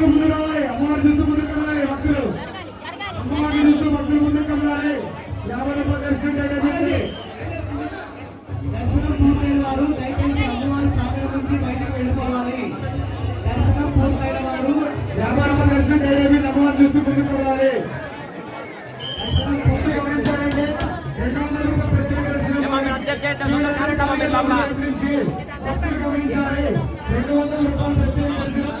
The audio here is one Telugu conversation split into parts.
భక్తులు ముందు రావాలి అమ్మవారు చూస్తూ ముందుకు వెళ్ళాలి భక్తులు. అమ్మవారిని చూస్తూ భక్తులు ముందుకు వెళ్ళాలి యాభై రూపాయల దర్శనం పూర్తయిన వారు దయచేసి అమ్మవారి ప్రాంగణం నుంచి బయటకు వెళ్ళిపోవాలి. దర్శనం పూర్తయిన వారు యాభై రూపాయల దర్శనం మీద అమ్మవారిని చూస్తూ ముందుకు వెళ్ళాలి దర్శనం భక్తులు గమనించాలండి రెండు వందల రూపాయల ప్రత్యేక దర్శనం గమనించాలి. రెండు వందల రూపాయల ప్రత్యేక దర్శనం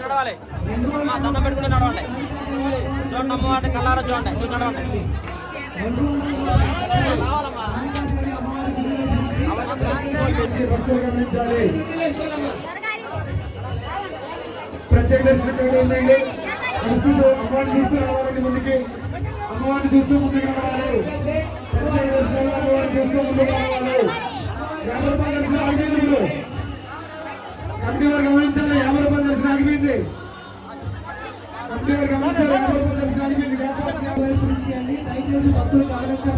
నడవాలి. మా దండం పెట్టుకుని నడవండి చూడండి అమ్మవారిని కల్లారా చూడండి చూసి నడవండి రావాలమ్మా ప్రత్యేక దర్శనం చూస్తూ అమ్మవారిని ముందుకి అమ్మవారిని చూస్తూ ముందుకు రావాలి. అమ్మవారిని చూస్తూ ముందుకు రావాలి యాభై రూపాయల దర్శనం ఆగిపోయింది ఇప్పుడు కమిటీ వారు గమనించాలి. యాభై రూపాయల దర్శనం ఆగిపోయింది. కమిటీ వారు గమనించాలి. యాభై రూపాయల దర్శనం ఆగిపోయింది. దయచేసి భక్తులు గమనించే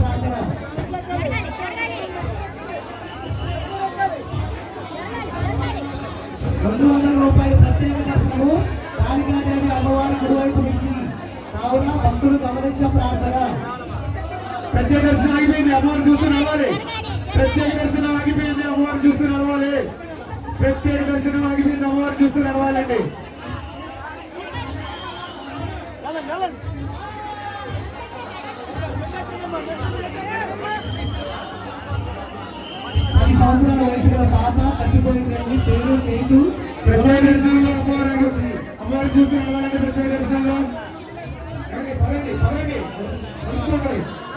రెండు వందల రూపాయల ప్రత్యేక దర్శనము. కాళికాదేవి అమ్మవారి కుడివైపు నుంచి కావున భక్తులు గమనించే ప్రార్థన. ప్రత్యేక దర్శనం ఆగిపోయింది అమ్మవారిని చూస్తూ నడవాలి. ప్రత్యేక దర్శనం ఆగిపోయింది అమ్మవారిని చూస్తూ నడవాలి. ప్రత్యేక దర్శనం ఆగిపోయింది అమ్మవారిని చూస్తూ నడవాలండి. పది సంవత్సరాల వయసు గల పాప తప్పిపోయిందండి పేరు చేతు. ప్రత్యేక దర్శనంలో అమ్మవారు అమ్మవారిని చూస్తూ రండి, పదండి